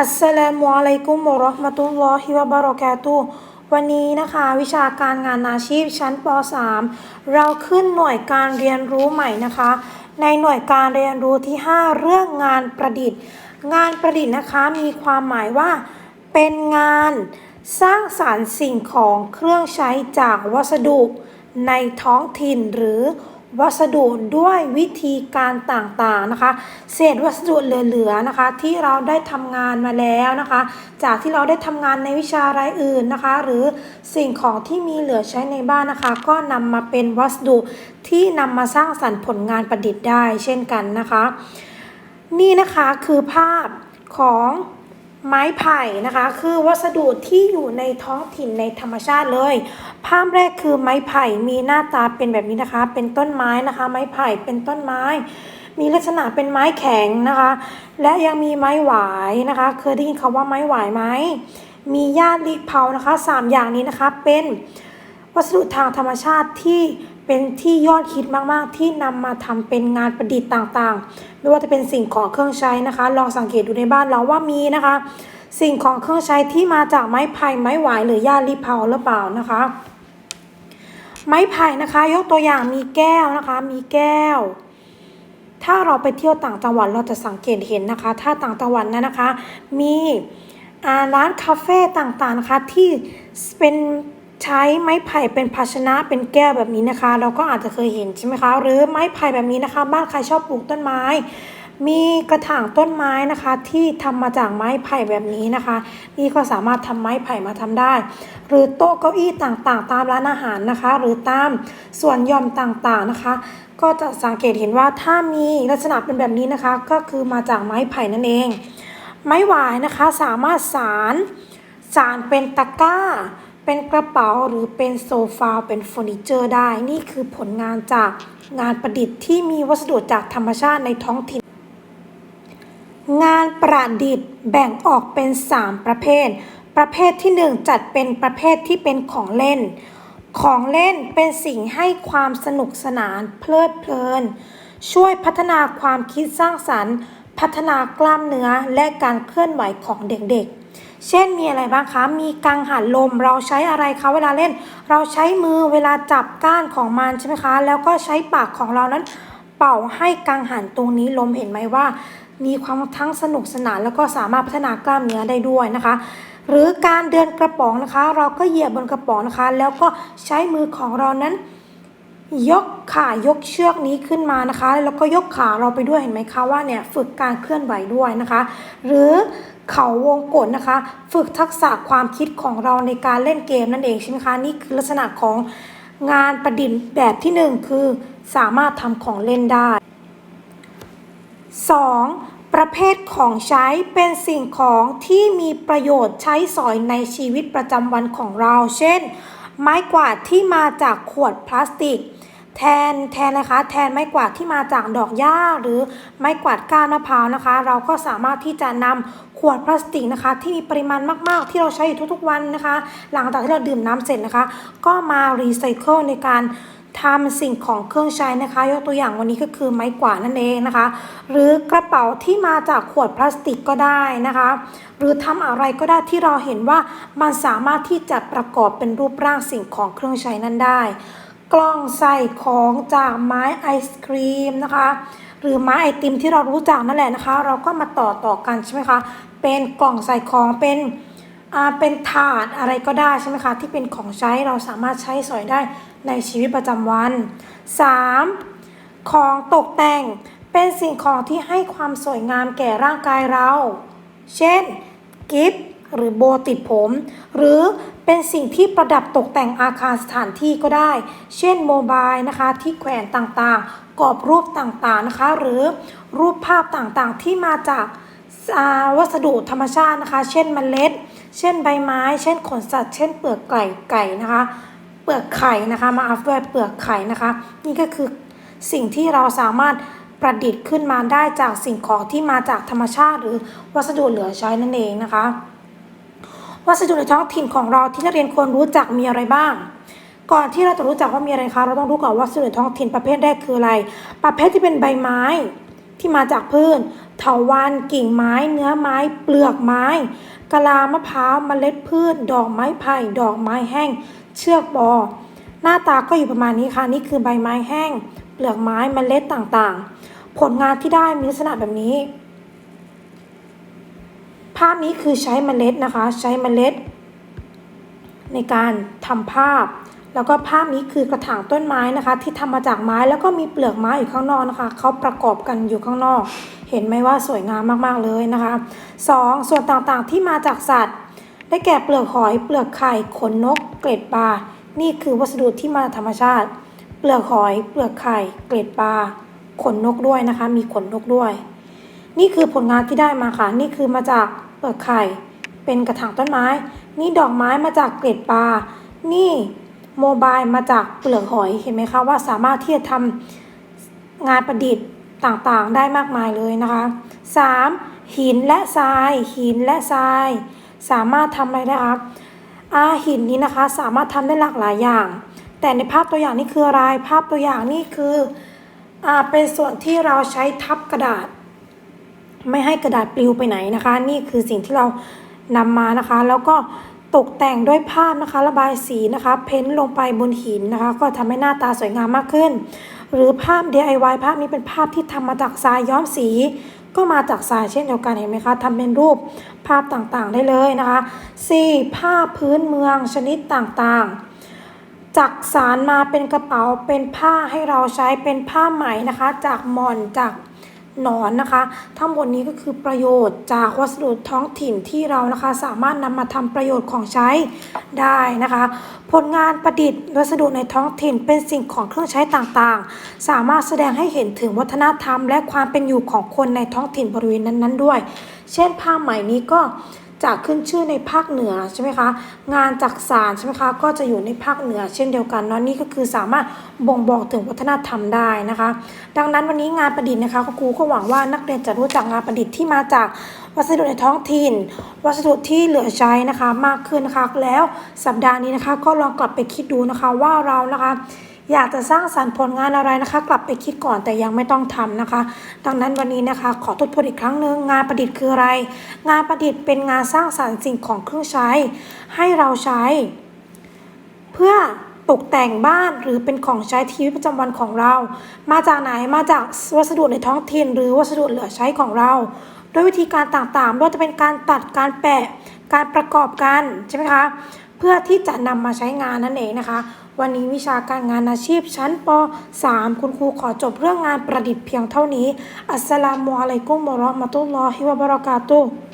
อัสสลามุอะลัยกุมวะเราะห์มะตุลลอฮิวะบะเราะกาตุวันนี้นะคะวิชาการงานอาชีพชั้นป .3 เราขึ้นหน่วยการเรียนรู้ใหม่นะคะ ในหน่วยการเรียนรู้ที่ 5 เรื่องงานประดิษฐ์ งานประดิษฐ์นะคะมีความหมายว่า เป็นงานสร้างสารรค์สิ่งของเครื่องใช้จากวัสดุในท้องถิ่นหรือ วัสดุด้วยวิธีการต่างๆนะคะ เศษวัสดุเหลือๆนะคะ ที่เราได้ทำงานมาแล้วนะคะ จากที่เราได้ทำงานในวิชารายอื่นนะคะ หรือสิ่งของที่มีเหลือใช้ในบ้านนะคะ ก็นำมาเป็นวัสดุที่นำมาสร้างสรรค์ผลงานประดิษฐ์ได้ เช่นกันนะคะ นี่นะคะคือภาพของ ไม้ไผ่นะคะ คือวัสดุที่อยู่ในท้องถิ่นในธรรมชาติเลย ภาพแรกคือไม้ไผ่มีหน้าตาเป็นแบบนี้นะคะ เป็นต้นไม้นะคะ ไม้ไผ่เป็นต้นไม้ มีลักษณะเป็นไม้แข็งนะคะ และยังมีไม้หวายนะคะ เคยได้ยินคำว่าไม้หวายไหมมีหญ้าลิเผานะคะสามอย่างนี้นะคะเป็นวัสดุทางธรรมชาติที่ เป็นที่ยอดฮิตมากๆ ที่นำมาทำเป็นงานประดิษฐ์ต่างๆ ไม่ว่าจะเป็นสิ่งของเครื่องใช้นะคะ ลองสังเกตดูในบ้านเราว่ามีนะคะ สิ่งของเครื่องใช้ที่มาจากไม้ไผ่ไม้หวายหรือหญ้าลิเผาหรือเปล่านะคะ ไม้ไผ่นะคะยกตัวอย่างมีแก้วนะคะ มีแก้ว ถ้าเราไปเที่ยวต่างจังหวัดเราจะสังเกตเห็นนะคะ ถ้าต่างจังหวัดนั้นนะคะ มีร้านคาเฟ่ต่างๆนะคะที่เป็น ใช้ไม้ไผ่เป็นภาชนะเป็นแก้วแบบนี้นะคะ เราก็อาจจะเคยเห็นใช่ไหมคะ หรือไม้ไผ่แบบนี้นะคะ บ้านใครชอบปลูกต้นไม้ มีกระถางต้นไม้นะคะ ที่ทำมาจากไม้ไผ่แบบนี้นะคะ นี่ก็สามารถทำไม้ไผ่มาทำได้ หรือโต๊ะเก้าอี้ต่างๆ ตามร้านอาหารนะคะ หรือตามส่วนหย่อมต่างๆนะคะ ก็จะสังเกตเห็นว่าถ้ามีลักษณะเป็นแบบนี้นะคะ ก็คือมาจากไม้ไผ่นั่นเอง ไม้หวายนะคะสามารถสารสารเป็นตะกร้า เป็นกระเป๋าหรือเป็นโซฟาเป็นเฟอร์นิเจอร์ได้ นี่คือผลงานจากงานประดิษฐ์ที่มีวัสดุจากธรรมชาติในท้องถิ่น งานประดิษฐ์แบ่งออกเป็น 3 ประเภท ประเภทที่ 1 จัดเป็นประเภทที่เป็นของเล่น ของเล่นเป็นสิ่งให้ความสนุกสนานเพลิดเพลิน ช่วยพัฒนาความคิดสร้างสรรค์ พัฒนากล้ามเนื้อและการเคลื่อนไหวของเด็กๆ เช่นมีอะไรบ้างคะ มีกังหันลม เราใช้อะไรคะเวลาเล่น เราใช้มือเวลาจับก้านของมันใช่ไหมคะ แล้วก็ใช้ปากของเรานั้น เป่าให้กังหันตรงนี้ลมเห็นไหมว่า มีความทั้งสนุกสนานแล้วก็สามารถพัฒนากล้ามเนื้อได้ด้วยนะคะ หรือการเดินกระป๋องนะคะ เราก็เหยียบบนกระป๋องนะคะ แล้วก็ใช้มือของเรานั้น ยกขายกเชือกนี้ขึ้นมานะคะ แล้วก็ยกขาเราไปด้วยเห็นไหมคะว่าเนี่ยฝึกการเคลื่อนไหวด้วยนะคะ หรือเขาวงกดนะคะ ฝึกทักษะความคิดของเราในการเล่นเกมนั่นเองใช่ไหมคะนี่คือลักษณะของงานประดิษฐ์แบบที่หนึ่งคือสามารถทำของเล่นได้ 2. ประเภทของใช้เป็นสิ่งของที่มีประโยชน์ใช้สอยในชีวิตประจำวันของเรา เช่น ไม้กวาดที่มาจากขวดพลาสติก แทนแทนนะคะ แทนไม้กวาดที่มาจากดอกหญ้าหรือไม้กวาดก้านมะพร้าวนะคะ เราก็สามารถที่จะนำขวดพลาสติกนะคะ ที่มีปริมาณมาก ๆ ที่เราใช้อยู่ทุกๆวันนะคะ หลังจากที่เราดื่มน้ำเสร็จนะคะ ก็มารีไซเคิลในการทำสิ่งของเครื่องใช้นะคะ ยกตัวอย่างวันนี้ก็คือไม้กวาดนั่นเองนะคะ หรือกระเป๋าที่มาจากขวดพลาสติกก็ได้นะคะ หรือทำอะไรก็ได้ที่เราเห็นว่ามันสามารถที่จะประกอบเป็นรูปร่างสิ่งของเครื่องใช้นั้นได้ กล้องใส่ของจากไม้ไอศครีมนะคะ หรือไม้ไอติมที่เรารู้จักนั่นแหละนะคะ เราก็มาต่อต่อกันใช่ไหมคะ เป็นกล่องใส่ของเป็นอ่าเป็นถาดอะไรก็ได้ใช่ไหมคะ ที่เป็นของใช้เราสามารถใช้สอยได้ในชีวิตประจำวัน 3. ของตกแต่งเป็นสิ่งของที่ให้ความสวยงามแก่ร่างกายเรา เช่น กิฟต์หรือโบติดผม หรือ เป็นสิ่งที่ประดับตกแต่งอาคารสถานที่ก็ได้ เช่นโมบายนะคะที่แขวนต่างๆ กรอบรูปต่างๆนะคะ หรือรูปภาพต่างๆที่มาจากาวัสดุธรรมชาตินะคะ เช่นเมล็ด เช่นใบไม้ เช่นขนสัตว์ เช่นเปลือกไก่ไก่นะคะ เปลือกไข่นะคะมาอัพด้วยเปลือกไข่นะคะ นี่ก็คือสิ่งที่เราสามารถประดิษฐ์ขึ้นมาได้จากสิ่งของที่มาจากธรรมชาติ หรือวัสดุเหลือใช้นั่นเองนะคะ วัสดุในท้องถิ่นของเราที่นักเรียนควรรู้จักมีอะไรบ้าง ก่อนที่เราจะรู้จักว่ามีอะไรคะ เราต้องรู้ก่อนวัสดุในท้องถิ่นประเภทแรกคืออะไร ประเภทที่เป็นใบไม้ที่มาจากพืชเถาวัลย์กิ่งไม้ เนื้อไม้ เปลือกไม้กะลามะพร้าวเมล็ดพืช ดอกไม้ไผ่ดอกไม้แห้ง เชือกบอ หน้าตาก็อยู่ประมาณนี้ค่ะนี่คือใบไม้แห้ง เปลือกไม้เมล็ดต่างๆ ผลงานที่ได้มีลักษณะแบบนี้ ภาพนี้คือใช้เมล็ดนะคะ ใช้เมล็ด ในการทำภาพ แล้วก็ภาพนี้คือกระถางต้นไม้นะคะ ที่ทำมาจากไม้แล้วก็มีเปลือกไม้อยู่ข้างนอกนะคะเขาประกอบกันอยู่ข้างนอก เห็นไหมว่าสวยงามมากๆเลยนะคะ 2. ส่วนต่างๆที่มาจากสัตว์ ได้แก่เปลือกหอย เปลือกไข่ขนนก เกล็ดปลานี่คือวัสดุที่มาจากธรรมชาติ เปลือกหอย เปลือกไข่ เกล็ดปลาขนนกด้วยนะคะ มีขนนกด้วย นี่คือผลงานที่ได้มาค่ะ นี่คือมาจากเปลือกไข่ เป็นกระถางต้นไม้ นี่ดอกไม้มาจากเกล็ดปลา นี่โมบายมาจากเปลือกหอย เห็นไหมคะว่าสามารถที่จะทำงานประดิษฐ์ต่างๆ ได้มากมายเลยนะคะ 3. หินและทราย หินและทราย สามารถทำอะไรได้ครับอาหินนี้นะคะสามารถทำได้หลากหลายอย่าง แต่ในภาพตัวอย่างนี่คืออะไร ภาพตัวอย่างนี่คืออาเป็นส่วนที่เราใช้ทับกระดาษ ไม่ให้กระดาษปลิวไปไหนนะคะ นี่คือสิ่งที่เรานำมานะคะ แล้วก็ตกแต่งด้วยภาพนะคะ ระบายสีนะคะ เพ้นท์ลงไปบนหินนะคะ ก็ทำให้หน้าตาสวยงามมากขึ้น หรือภาพ DIY ภาพนี้เป็นภาพที่ทำมาจากทรายย้อมสี ก็มาจากทรายเช่นเดียวกันเห็นไหมคะทำเป็นรูปภาพต่างๆได้เลยนะคะ 4. ผ้าพื้นเมืองชนิดต่างๆจักสารมาเป็นกระเป๋าเป็นผ้าให้เราใช้เป็นผ้าไหมนะคะ จากหมอนจาก หนอนนะคะ ทั้งหมดนี้ก็คือประโยชน์จากวัสดุท้องถิ่นที่เรานะคะสามารถนำมาทำประโยชน์ของใช้ได้นะคะ ผลงานประดิษฐ์วัสดุในท้องถิ่นเป็นสิ่งของเครื่องใช้ต่างๆ สามารถแสดงให้เห็นถึงวัฒนธรรม และความเป็นอยู่ของคนในท้องถิ่นบริเวณนั้นๆด้วย เช่นผ้าไหมนี้ก็ จะขึ้นชื่อในภาคเหนือใช่ไหมคะงานจักสานใช่ไหมคะก็จะอยู่ในภาคเหนือเช่นเดียวกันเนาะนี่ก็คือสามารถบ่งบอกถึงวัฒนธรรมได้นะคะ ดังนั้นวันนี้งานประดิษฐ์นะคะครูก็หวังว่านักเรียนจะรู้จักงานประดิษฐ์ที่มาจากวัสดุในท้องถิ่น วัสดุที่เหลือใช้นะคะมากขึ้นนะคะแล้วสัปดาห์นี้นะคะ ก็ลองกลับไปคิดดูนะคะว่าเรานะคะ อยากจะสร้างสรรค์ผลงานอะไรนะคะ กลับไปคิดก่อนแต่ยังไม่ต้องทำนะคะ ดังนั้นวันนี้นะคะ ขอทบทวนอีกครั้งหนึ่งงานประดิษฐ์คืออะไร งานประดิษฐ์เป็นงานสร้างสรรค์สิ่งของเครื่องใช้ ให้เราใช้ เพื่อตกแต่งบ้านหรือเป็นของใช้ที่ชีวิตประจำวันของเรา มาจากไหนมาจากวัสดุในท้องถิ่นหรือวัสดุเหลือใช้ของเราด้วยวิธีการต่างๆไม่ว่าจะเป็นการตัดการแปะการประกอบกันใช่ไหมคะเพื่อที่จะนำมาใช้งานนั่นเองนะคะ วันนี้วิชาการงานอาชีพชั้นป .3 คุณครูขอจบเรื่องงานประดิษฐ์เพียงเท่านี้ อัสสลามุอะลัยกุมวะเราะห์มะตุลลอฮิวะบะเราะกาตุ